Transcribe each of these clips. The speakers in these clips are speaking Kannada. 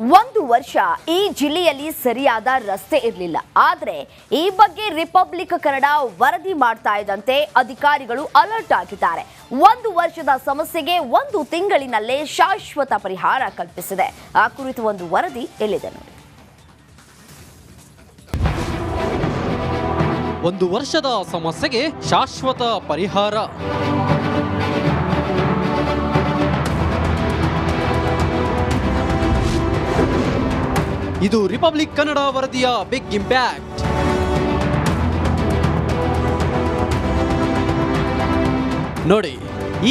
ಒಂದು ವರ್ಷ ಈ ಜಿಲ್ಲೆಯಲ್ಲಿ ಸರಿಯಾದ ರಸ್ತೆ ಇರಲಿಲ್ಲ. ಆದರೆ ಈ ಬಗ್ಗೆ ರಿಪಬ್ಲಿಕ್ ಕನ್ನಡ ವರದಿ ಮಾಡ್ತಾ ಇದ್ದಂತೆ ಅಧಿಕಾರಿಗಳು ಅಲರ್ಟ್ ಆಗಿದ್ದಾರೆ ಒಂದು ವರ್ಷದ ಸಮಸ್ಯೆಗೆ ಒಂದು ತಿಂಗಳಿನಲ್ಲೇ ಶಾಶ್ವತ ಪರಿಹಾರ ಕಲ್ಪಿಸಿದೆ. ಆ ಕುರಿತು ಒಂದು ವರದಿ ಎಲ್ಲಿದೆ ನೋಡಿ. ಒಂದು ವರ್ಷದ ಸಮಸ್ಯೆಗೆ ಶಾಶ್ವತ ಪರಿಹಾರ. ಇದು ರಿಪಬ್ಲಿಕ್ ಕನ್ನಡ ವರದಿಯ ಬಿಗ್ ಇಂಪ್ಯಾಕ್ಟ್ ನೋಡಿ,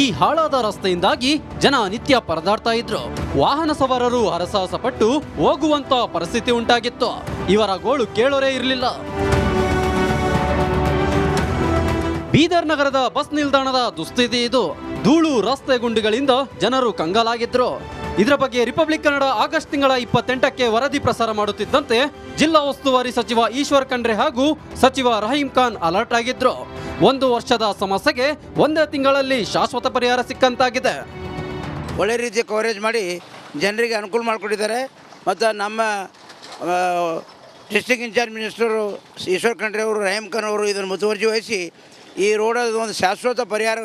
ಈ ಹಾಳಾದ ರಸ್ತೆಯಿಂದಾಗಿ ಜನ ನಿತ್ಯ ಪರದಾಡ್ತಾ ಇದ್ರು. ವಾಹನ ಸವಾರರು ಹರಸಾಹಸ ಪಟ್ಟು ಹೋಗುವಂತ ಪರಿಸ್ಥಿತಿ ಉಂಟಾಗಿತ್ತು. ಇವರ ಗೋಳು ಕೇಳೋರೇ ಇರಲಿಲ್ಲ. ಬೀದರ್ ನಗರದ ಬಸ್ ನಿಲ್ದಾಣದ ದುಸ್ಥಿತಿ ಇದು. ಧೂಳು ರಸ್ತೆ ಗುಂಡಿಗಳಿಂದ ಜನರು ಕಂಗಾಲಾಗಿದ್ರು. ಇದರ ಬಗ್ಗೆ ರಿಪಬ್ಲಿಕ್ ಕನ್ನಡ ಆಗಸ್ಟ್ ತಿಂಗಳ ಇಪ್ಪತ್ತೆಂಟಕ್ಕೆ ವರದಿ ಪ್ರಸಾರ ಮಾಡುತ್ತಿದ್ದಂತೆ ಜಿಲ್ಲಾ ಉಸ್ತುವಾರಿ ಸಚಿವ ಈಶ್ವರ್ ಖಂಡ್ರೆ ಹಾಗೂ ಸಚಿವ ರಹೀಂ ಖಾನ್ ಅಲರ್ಟ್ ಆಗಿದ್ರು. ಒಂದು ವರ್ಷದ ಸಮಸ್ಯೆಗೆ ಒಂದೇ ತಿಂಗಳಲ್ಲಿ ಶಾಶ್ವತ ಪರಿಹಾರ ಸಿಕ್ಕಂತಾಗಿದೆ. ಒಳ್ಳೆ ರೀತಿಯ ಕವರೇಜ್ ಮಾಡಿ ಜನರಿಗೆ ಅನುಕೂಲ ಮಾಡಿಕೊಟ್ಟಿದ್ದಾರೆ. ಮತ್ತು ನಮ್ಮ district incharge minister Eshwar Khandre ಅವರು, ರಹೀಂ ಖಾನ್ ಅವರು ಇದನ್ನು ಮುತುವರ್ಜಿ ವಹಿಸಿ ಈ ರೋಡದ ಒಂದು ಶಾಶ್ವತ ಪರಿಹಾರ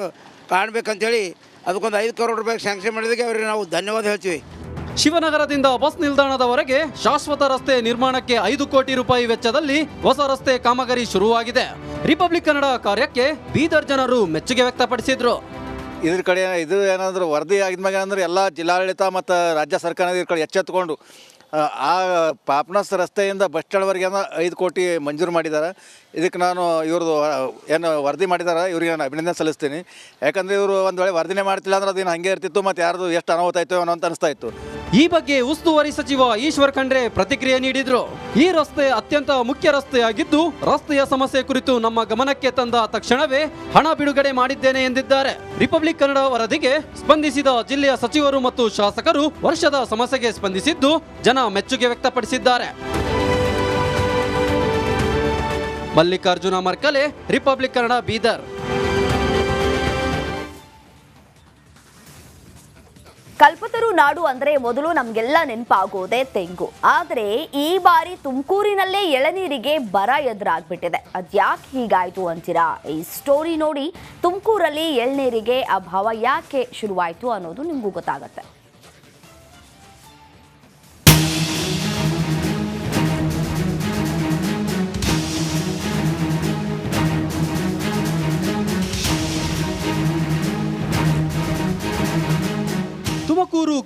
ಕಾಣಬೇಕಂತೇಳಿ ಅದಕ್ಕೊಂದು ಐದು ಕರೋಡ್ ರೂಪಾಯಿ ಸ್ಯಾಂಕ್ಷನ್ ಮಾಡಿದಕ್ಕೆ ಅವರಿಗೆ ನಾವು ಧನ್ಯವಾದ ಹೇಳ್ತೀವಿ. ಶಿವನಗರದಿಂದ ಬಸ್ ನಿಲ್ದಾಣದವರೆಗೆ ಶಾಶ್ವತ ರಸ್ತೆ ನಿರ್ಮಾಣಕ್ಕೆ ಐದು ಕೋಟಿ ರೂಪಾಯಿ ವೆಚ್ಚದಲ್ಲಿ ಹೊಸ ರಸ್ತೆ ಕಾಮಗಾರಿ ಶುರುವಾಗಿದೆ. ರಿಪಬ್ಲಿಕ್ ಕನ್ನಡ ಕಾರ್ಯಕ್ಕೆ ಬೀದರ್ ಜನರು ಮೆಚ್ಚುಗೆ ವ್ಯಕ್ತಪಡಿಸಿದ್ರು. ಇದ್ರ ಕಡೆ ಇದು ಏನಾದರೂ ವರದಿ ಆಗಿದ್ಮ್ಯಾಗ ಏನಂದ್ರೆ ಎಲ್ಲ ಜಿಲ್ಲಾಡಳಿತ ಮತ್ತು ರಾಜ್ಯ ಸರ್ಕಾರ ಇದ್ರ ಕಡೆ ಎಚ್ಚೆತ್ತುಕೊಂಡು ಆ, ಪಾಪ್ನಸ್ ರಸ್ತೆಯಿಂದ ಬಸ್ ಸ್ಟ್ಯಾಂಡ್ವರೆಗೆ ಐದು ಕೋಟಿ ಮಂಜೂರು ಮಾಡಿದ್ದಾರೆ. ಇದಕ್ಕೆ ನಾನು ಇವ್ರದ್ದು ಏನು ವರದಿ ಮಾಡಿದ್ದಾರೆ? ಇವ್ರಿಗೆ ನಾನು ಅಭಿನಂದನೆ ಸಲ್ಲಿಸ್ತೀನಿ. ಯಾಕಂದರೆ ಇವರು ಒಂದು ವೇಳೆ ವರದಿನೇ ಮಾಡ್ತಿಲ್ಲ ಅಂದ್ರೆ ಅದೇನು ಹಾಗೆ ಇರ್ತಿತ್ತು ಮತ್ತು ಯಾರ್ದು ಎಷ್ಟು ಅನಾಹುತ ಆಯ್ತು ಅನ್ನೋ ಅಂತ ಅನಿಸ್ತಾ ಇತ್ತು. ಈ ಬಗ್ಗೆ ಉಸ್ತುವಾರಿ ಸಚಿವ ಈಶ್ವರ್ ಖಂಡ್ರೆ ಪ್ರತಿಕ್ರಿಯೆ ನೀಡಿದ್ರು. ಈ ರಸ್ತೆ ಅತ್ಯಂತ ಮುಖ್ಯ ರಸ್ತೆಯಾಗಿದ್ದು, ರಸ್ತೆಯ ಸಮಸ್ಯೆ ಕುರಿತು ನಮ್ಮ ಗಮನಕ್ಕೆ ತಂದ ತಕ್ಷಣವೇ ಹಣ ಬಿಡುಗಡೆ ಮಾಡಿದ್ದೇನೆ ಎಂದಿದ್ದಾರೆ. ರಿಪಬ್ಲಿಕ್ ಕನ್ನಡ ವರದಿಗೆ ಸ್ಪಂದಿಸಿದ ಜಿಲ್ಲೆಯ ಸಚಿವರು ಮತ್ತು ಶಾಸಕರು ವರ್ಷದ ಸಮಸ್ಯೆಗೆ ಸ್ಪಂದಿಸಿದ್ದು ಜನ ಮೆಚ್ಚುಗೆ ವ್ಯಕ್ತಪಡಿಸಿದ್ದಾರೆ. ಮಲ್ಲಿಕಾರ್ಜುನ ಮರ್ಕಲೆ, ರಿಪಬ್ಲಿಕ್ ಕನ್ನಡ ಬೀದರ್. ಕಲ್ಪತರು ನಾಡು ಅಂದ್ರೆ ಮೊದಲು ನಮ್ಗೆಲ್ಲ ನೆನಪಾಗೋದೇ ತೆಂಗು. ಆದರೆ ಈ ಬಾರಿ ತುಮಕೂರಿನಲ್ಲೇ ಎಳನೀರಿಗೆ ಬರ ಎದುರಾಗ್ಬಿಟ್ಟಿದೆ. ಅದ್ಯಾಕೆ ಹೀಗಾಯ್ತು ಅಂತೀರಾ? ಈ ಸ್ಟೋರಿ ನೋಡಿ ತುಮಕೂರಲ್ಲಿ ಎಳನೀರಿಗೆ ಅಭಾವ ಯಾಕೆ ಶುರುವಾಯ್ತು ಅನ್ನೋದು ನಿಮಗೂ ಗೊತ್ತಾಗತ್ತೆ.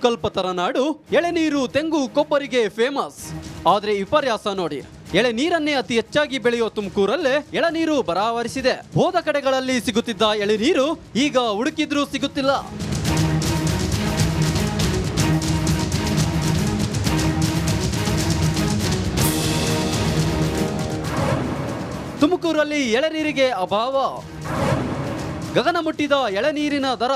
ತುಮಕೂರು ಕಲ್ಪತರ ನಾಡು ಎಳೆನೀರು ತೆಂಗು, ಕೊಬ್ಬರಿಗೆ ಫೇಮಸ್ ಆದ್ರೆ ವಿಪರ್ಯಾಸ ನೋಡಿ ಎಳೆನೀರನ್ನೇ ಅತಿ ಹೆಚ್ಚಾಗಿ ಬೆಳೆಯೋ ತುಮಕೂರಲ್ಲೇ ಎಳನೀರು ಬರಾವರಿಸಿದೆ. ಹೋದ ಕಡೆಗಳಲ್ಲಿ ಸಿಗುತ್ತಿದ್ದ ಎಳೆನೀರು ಈಗ ಹುಡುಕಿದ್ರೂ ಸಿಗುತ್ತಿಲ್ಲ. ತುಮಕೂರಲ್ಲಿ ಎಳೆನೀರಿಗೆ ಅಭಾವ. ಗಗನ ಮುಟ್ಟಿದ ಎಳೆನೀರಿನ ದರ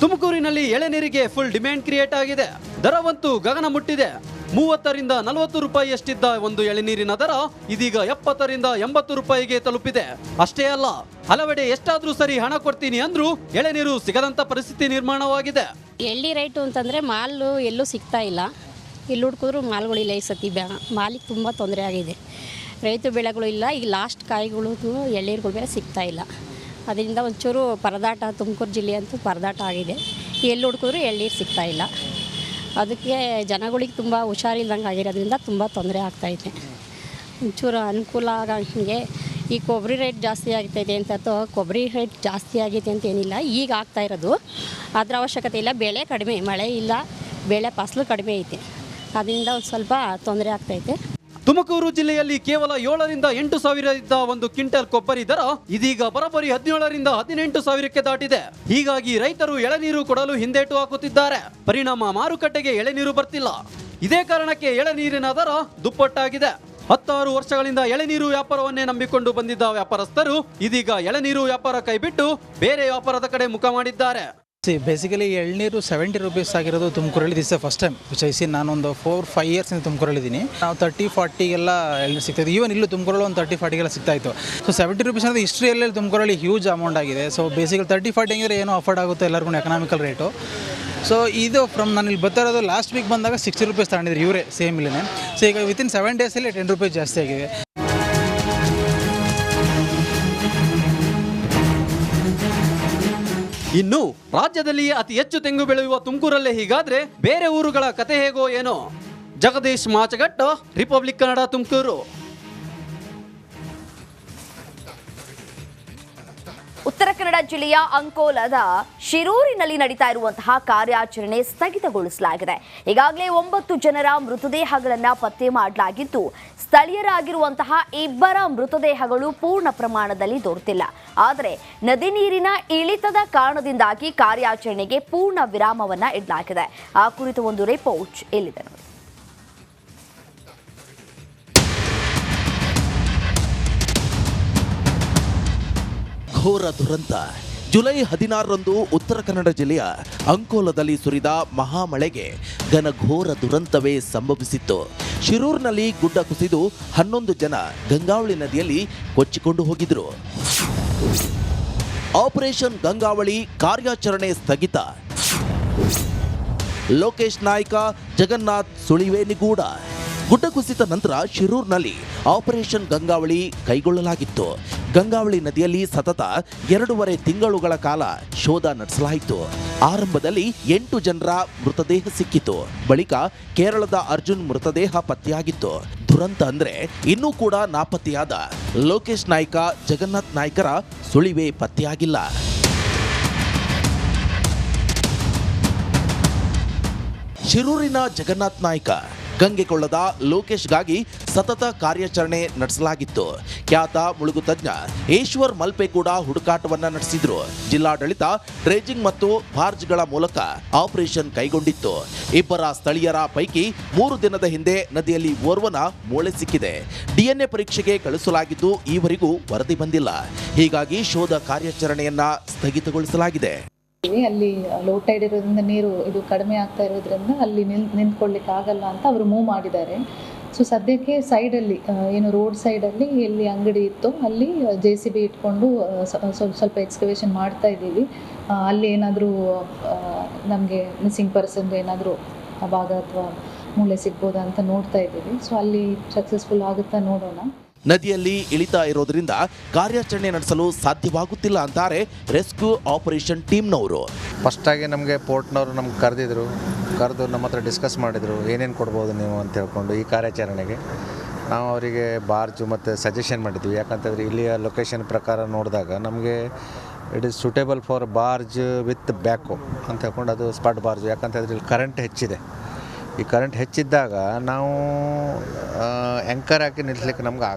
ತುಮಕೂರಿನಲ್ಲಿ ಎಳೆನೀರಿಗೆ ಫುಲ್ ಡಿಮ್ಯಾಂಡ್ ಕ್ರಿಯೇಟ್ ಆಗಿದೆ. ದರವಂತೂ ಗಗನ ಮುಟ್ಟಿದೆ. ಮೂವತ್ತರಿಂದ ನಲವತ್ತು ರೂಪಾಯಿಯಷ್ಟಿದ್ದ ಒಂದು ಎಳೆನೀರಿನ ದರ ಇದೀಗ ಎಪ್ಪತ್ತರಿಂದ ಎಂಬತ್ತು ರೂಪಾಯಿಗೆ ತಲುಪಿದೆ. ಅಷ್ಟೇ ಅಲ್ಲ, ಹಲವೆಡೆ ಎಷ್ಟಾದ್ರೂ ಸರಿ ಹಣ ಕೊಡ್ತೀನಿ ಅಂದ್ರೂ ಎಳೆನೀರು ಸಿಗದಂತ ಪರಿಸ್ಥಿತಿ ನಿರ್ಮಾಣವಾಗಿದೆ. ಎಳ್ಳಿ ರೈಟು ಅಂತಂದ್ರೆ ಮಾಲು ಎಲ್ಲೂ ಸಿಗ್ತಾ ಇಲ್ಲ. ಇಲ್ಲಿ ಹುಡ್ಕಿದ್ರು ಮಾಲ್ಗಳಿಲ್ಲ ಈ ಸತಿ ಮಾಲಿಗೆ ತುಂಬ ತೊಂದರೆ ಆಗಿದೆ. ರೈತ ಬೆಳೆಗಳು ಇಲ್ಲ ಈಗ ಲಾಸ್ಟ್ ಕಾಯಿಗಳು ಎಳ್ಳೀರುಗಳು ಬೇರೆ ಸಿಗ್ತಾ ಇಲ್ಲ. ಅದರಿಂದ ಒಂಚೂರು ಪರದಾಟ, ತುಮಕೂರು ಜಿಲ್ಲೆ ಅಂತೂ ಪರದಾಟ ಆಗಿದೆ. ಎಲ್ಲಿ ಹುಡುಕಿದ್ರು ಎಳ್ಳೀರು ಸಿಗ್ತಾ ಇಲ್ಲ. ಅದಕ್ಕೆ ಜನಗಳಿಗೆ ತುಂಬ ಹುಷಾರಿಲ್ದಂಗೆ ಆಗಿರೋದ್ರಿಂದ ತುಂಬ ತೊಂದರೆ ಆಗ್ತಾಯಿದೆ ಒಂಚೂರು ಅನುಕೂಲ ಆಗಂಗೆ ಈ ಕೊಬ್ಬರಿ ರೇಟ್ ಜಾಸ್ತಿ ಆಗ್ತಾಯಿದೆ ಅಂತ ಅಥವಾ ಕೊಬ್ಬರಿ ರೇಟ್ ಜಾಸ್ತಿ ಆಗೈತೆ ಅಂತ ಏನಿಲ್ಲ, ಈಗ ಆಗ್ತಾ ಇರೋದು. ಅದರ ಅವಶ್ಯಕತೆ ಇಲ್ಲ. ಬೆಳೆ ಕಡಿಮೆ, ಮಳೆ ಇಲ್ಲ. ಬೆಳೆ ಫಸಲು ಕಡಿಮೆ ಐತೆ. ಅದರಿಂದ ಒಂದು ಸ್ವಲ್ಪ ತೊಂದರೆ ಆಗ್ತೈತೆ. ತುಮಕೂರು ಜಿಲ್ಲೆಯಲ್ಲಿ ಕೇವಲ ಏಳರಿಂದ ಎಂಟು ಸಾವಿರ ಇದ್ದ ಒಂದು ಕ್ವಿಂಟಲ್ ಕೊಬ್ಬರಿ ದರ ಇದೀಗ ಬರಬರಿ ಹದಿನೇಳರಿಂದ ಹದಿನೆಂಟು ಸಾವಿರಕ್ಕೆ ದಾಟಿದೆ. ಹೀಗಾಗಿ ರೈತರು ಎಳೆನೀರು ಕೊಡಲು ಹಿಂದೇಟು ಹಾಕುತ್ತಿದ್ದಾರೆ. ಪರಿಣಾಮ ಮಾರುಕಟ್ಟೆಗೆ ಎಳೆನೀರು ಬರ್ತಿಲ್ಲ. ಇದೇ ಕಾರಣಕ್ಕೆ ಎಳೆನೀರಿನ ದರ ದುಪ್ಪಟ್ಟಾಗಿದೆ. ಹತ್ತಾರು ವರ್ಷಗಳಿಂದ ಎಳೆನೀರು ವ್ಯಾಪಾರವನ್ನೇ ನಂಬಿಕೊಂಡು ಬಂದಿದ್ದ ವ್ಯಾಪಾರಸ್ಥರು ಇದೀಗ ಎಳೆನೀರು ವ್ಯಾಪಾರ ಕೈಬಿಟ್ಟು ಬೇರೆ ವ್ಯಾಪಾರದ ಕಡೆ ಮುಖ ಮಾಡಿದ್ದಾರೆ. ಸಿ ಬೇಸಿಕಲಿ ಎಳ್ನೀರು ಸೆವೆಂಟಿ ರುಪೀಸ್ ಆಗಿರೋದು ತುಮಕೂರಲ್ಲಿ this first time which I see ನಾನೊಂದು ಫೋರ್ ಫೈವ್ ಇಯರ್ಸಿಂದ ತುಮಕೂರಲ್ಲಿದ್ದೀನಿ. ನಾವು ತರ್ಟಿ ಫಾರ್ಟಿಗೆಲ್ಲ ಎಳ್ನೀರು ಸಿಗ್ತಾಯಿತ್ತು ಈವನ್ ಇಲ್ಲೂ ತುಮಕೂರಲ್ಲಿ ಒಂದು ತರ್ಟಿ ಫಾರ್ಟಿಗೆಲ್ಲ ಸಿಗ್ತಾ ಇತ್ತು. ಸೊ ಸೆವೆಂಟಿ ರುಪೀಸ್ ಅಂದರೆ ಹಿಸ್ಟ್ರಿಯಲ್ಲಿ ತುಮಕೂರಲ್ಲಿ ಹ್ಯೂಜ್ ಅಮೌಂಟ್ ಆಗಿದೆ. ಸೊ ಬೇಸಿಕಲಿ ತರ್ಟಿ ಫಾರ್ಟಿ ಅಂದರೆ ಏನೋ ಅಫೋರ್ಡ್ ಆಗುತ್ತೆ ಎಲ್ಲರಿಗೂ ಎಕನಾಮಿಕಲ್ ರೇಟು ಸೊ ಇದು ಫ್ರಮ್ ನಾನು ಇಲ್ಲಿ ಬರ್ತಾ ಇರೋದು ಲಾಸ್ಟ್ ವೀಕ್ ಬಂದಾಗ ಸಿಕ್ಸ್ಟಿ ರುಪೀಸ್ ತಗೊಂಡಿದ್ರು ಇವರೇ ಸೇಮ್ ಇಲ್ಲೇ ಸೊ ಈಗ ವಿತಿನ್ ಸೆವೆನ್ ಡೇಸಲ್ಲಿ ಟೆನ್ ರುಪೀಸ್ ಜಾಸ್ತಿ ಆಗಿದೆ. ಇನ್ನು ರಾಜ್ಯದಲ್ಲಿ ಅತಿ ಹೆಚ್ಚು ತೆಂಗು ಬೆಳೆಯುವ ತುಮಕೂರಲ್ಲೇ ಹೀಗಾದ್ರೆ ಬೇರೆ ಊರುಗಳ ಕತೆ ಹೇಗೋ ಏನೋ. ಜಗದೀಶ್ ಮಾಚಗಟ್ಟ, ರಿಪಬ್ಲಿಕ್ ಕನ್ನಡ ತುಮಕೂರು. ಉತ್ತರ ಕನ್ನಡ ಜಿಲ್ಲೆಯ ಅಂಕೋಲದ ಶಿರೂರಿನಲ್ಲಿ ನಡೀತಾ ಇರುವಂತಹ ಕಾರ್ಯಾಚರಣೆ ಸ್ಥಗಿತಗೊಳಿಸಲಾಗಿದೆ. ಈಗಾಗಲೇ ಒಂಬತ್ತು ಜನರ ಮೃತದೇಹಗಳನ್ನು ಪತ್ತೆ ಮಾಡಲಾಗಿದ್ದು, ಸ್ಥಳೀಯರಾಗಿರುವಂತಹ ಇಬ್ಬರ ಮೃತದೇಹಗಳು ಪೂರ್ಣ ಪ್ರಮಾಣದಲ್ಲಿ ದೊರೆತಿಲ್ಲ. ಆದರೆ ನದಿ ನೀರಿನ ಇಳಿತದ ಕಾರಣದಿಂದಾಗಿ ಕಾರ್ಯಾಚರಣೆಗೆ ಪೂರ್ಣ ವಿರಾಮವನ್ನ ಇಡಲಾಗಿದೆ. ಆ ಕುರಿತು ಒಂದು ರಿಪೋರ್ಟ್ ಇಲ್ಲಿದೆ. ಘೋರ ದುರಂತ ಜುಲೈ ಹದಿನಾರರಂದು ಉತ್ತರ ಕನ್ನಡ ಜಿಲ್ಲೆಯ ಅಂಕೋಲದಲ್ಲಿ ಸುರಿದ ಮಹಾಮಳೆಗೆ ಘನಘೋರ ದುರಂತವೇ ಸಂಭವಿಸಿತ್ತು. ಶಿರೂರಿನಲ್ಲಿ ಗುಡ್ಡ ಕುಸಿದು ಹನ್ನೊಂದು ಜನ ಗಂಗಾವಳಿ ನದಿಯಲ್ಲಿ ಕೊಚ್ಚಿಕೊಂಡು ಹೋಗಿದ್ರು. ಆಪರೇಷನ್ ಗಂಗಾವಳಿ ಕಾರ್ಯಾಚರಣೆ ಸ್ಥಗಿತ. ಲೋಕೇಶ್ ನಾಯ್ಕ, ಜಗನ್ನಾಥ್ ಸುಳಿವೆ ನಿಗೂಢ ಗುಡ್ಡ ಕುಸಿತ ನಂತರ ಶಿರೂರ್ನಲ್ಲಿ ಆಪರೇಷನ್ ಗಂಗಾವಳಿ ಕೈಗೊಳ್ಳಲಾಗಿತ್ತು. ಗಂಗಾವಳಿ ನದಿಯಲ್ಲಿ ಸತತ ಎರಡೂವರೆ ತಿಂಗಳುಗಳ ಕಾಲ ಶೋಧ ನಡೆಸಲಾಯಿತು. ಆರಂಭದಲ್ಲಿ ಎಂಟು ಜನರ ಮೃತದೇಹ ಸಿಕ್ಕಿತು. ಬಳಿಕ ಕೇರಳದ ಅರ್ಜುನ್ ಮೃತದೇಹ ಪತ್ತೆಯಾಗಿತ್ತು. ದುರಂತ ಅಂದ್ರೆ ಇನ್ನೂ ಕೂಡ ನಾಪತ್ತೆಯಾದ ಲೋಕೇಶ್ ನಾಯ್ಕ, ಜಗನ್ನಾಥ್ ನಾಯ್ಕರ ಸುಳಿವೆ ಪತ್ತೆಯಾಗಿಲ್ಲ. ಶಿರೂರಿನ ಜಗನ್ನಾಥ್ ನಾಯ್ಕ ಗಂಗೆಕೊಳ್ಳದ ಲೋಕೇಶ್ಗಾಗಿ ಸತತ ಕಾರ್ಯಾಚರಣೆ ನಡೆಸಲಾಗಿತ್ತು. ಖ್ಯಾತ ಮುಳುಗು ತಜ್ಞ ಈಶ್ವರ್ ಮಲ್ಪೆ ಕೂಡ ಹುಡುಕಾಟವನ್ನ ನಡೆಸಿದ್ರು. ಜಿಲ್ಲಾಡಳಿತ ಡ್ರೇಜಿಂಗ್ ಮತ್ತು ಬಾರ್ಜ್ಗಳ ಮೂಲಕ ಆಪರೇಷನ್ ಕೈಗೊಂಡಿತ್ತು. ಇಬ್ಬರ ಸ್ಥಳೀಯರ ಪೈಕಿ ಮೂರು ದಿನದ ಹಿಂದೆ ನದಿಯಲ್ಲಿ ಓರ್ವನ ಮೂಳೆ ಸಿಕ್ಕಿದೆ. ಡಿಎನ್ಎ ಪರೀಕ್ಷೆಗೆ ಕಳಿಸಲಾಗಿದ್ದು ಈವರೆಗೂ ವರದಿ ಬಂದಿಲ್ಲ. ಹೀಗಾಗಿ ಶೋಧ ಕಾರ್ಯಾಚರಣೆಯನ್ನ ಸ್ಥಗಿತಗೊಳಿಸಲಾಗಿದೆ. ಅಲ್ಲಿ ಲೋ ಟೈಡ್ ಇರೋದ್ರಿಂದ ನೀರು ಇದು ಕಡಿಮೆ ಆಗ್ತಾ ಇರೋದ್ರಿಂದ ಅಲ್ಲಿ ನಿಲ್ ನಿಂತ್ಕೊಳ್ಳಿಕ್ಕೆ ಆಗಲ್ಲ ಅಂತ ಅವರು ಮೂವ್ ಮಾಡಿದ್ದಾರೆ. ಸೊ ಸದ್ಯಕ್ಕೆ ಸೈಡಲ್ಲಿ ಏನು ರೋಡ್ ಸೈಡಲ್ಲಿ ಎಲ್ಲಿ ಅಂಗಡಿ ಇತ್ತು. ಅಲ್ಲಿ ಜೆ ಸಿ ಬಿ ಇಟ್ಕೊಂಡು ಸ್ವಲ್ಪ ಸ್ವಲ್ಪ ಎಕ್ಸ್ಕವೇಷನ್ ಮಾಡ್ತಾ ಇದ್ದೀವಿ. ಅಲ್ಲಿ ಏನಾದರೂ ನಮಗೆ ಮಿಸ್ಸಿಂಗ್ ಪರ್ಸನ್ ಏನಾದರೂ ಭಾಗ ಅಥವಾ ಮೂಳೆ ಸಿಗ್ಬೋದಾ ಅಂತ ನೋಡ್ತಾ ಇದ್ದೀವಿ. ಸೊ ಅಲ್ಲಿ ಸಕ್ಸಸ್ಫುಲ್ ಆಗುತ್ತಾ ನೋಡೋಣ. ನದಿಯಲ್ಲಿ ಇಳಿತಾ ಇರೋದ್ರಿಂದ ಕಾರ್ಯಾಚರಣೆ ನಡೆಸಲು ಸಾಧ್ಯವಾಗುತ್ತಿಲ್ಲ ಅಂತಾರೆ ರೆಸ್ಕ್ಯೂ ಆಪರೇಷನ್ ಟೀಮ್ನವರು. ಫಸ್ಟಾಗಿ ನಮಗೆ ಪೋರ್ಟ್ನವರು ನಮ್ಗೆ ಕರೆದಿದ್ರು. ಕರೆದು ನಮ್ಮ ಹತ್ರ ಡಿಸ್ಕಸ್ ಮಾಡಿದರು. ಏನೇನು ಕೊಡ್ಬೋದು ನೀವು ಅಂತ ಹೇಳ್ಕೊಂಡು ಈ ಕಾರ್ಯಾಚರಣೆಗೆ. ನಾವು ಅವರಿಗೆ ಬಾರ್ಜು ಮತ್ತು ಸಜೆಷನ್ ಮಾಡಿದ್ವಿ. ಯಾಕಂತಂದರೆ ಇಲ್ಲಿಯ ಲೊಕೇಶನ್ ಪ್ರಕಾರ ನೋಡಿದಾಗ ನಮಗೆ it is suitable for barge with back ಅಂತ ಹೇಳ್ಕೊಂಡು ಅದು ಸ್ಪಾಟ್ ಬಾರ್ಜು ಯಾಕಂತಂದರೆ ಇಲ್ಲಿ ಕರೆಂಟ್ ಹೆಚ್ಚಿದೆ. ಈ ಕರೆಂಟ್ ಹೆಚ್ಚಿದ್ದಾಗ ನಾವು ಆ್ಯಂಕರ್ ಹಾಕಿ ನಿಲ್ಲಿಸ್ಲಿಕ್ಕೆ ನಮ್ಗೆ ಆಗಲ್ಲ.